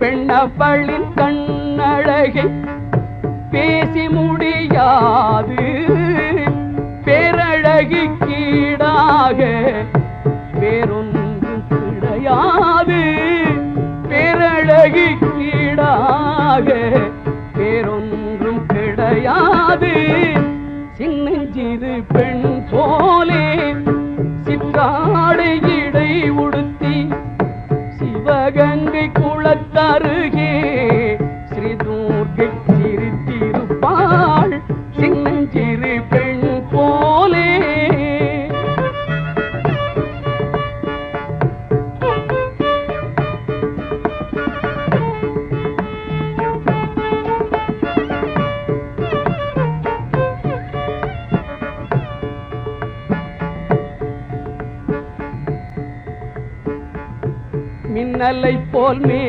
பெண்ணவளின் கண்ணழகை பேசி முடியாது. பேரழகி கீடாக வேறொன்றும் கிடையாது. பேரழகி கீடாக வேறொன்றும் கிடையாது. சின்னஞ்சிறு பெண் போலே சிற்றாடை இடை உடுத்தி சிவகங்கை குளத்தில் மின்னலை போல் மே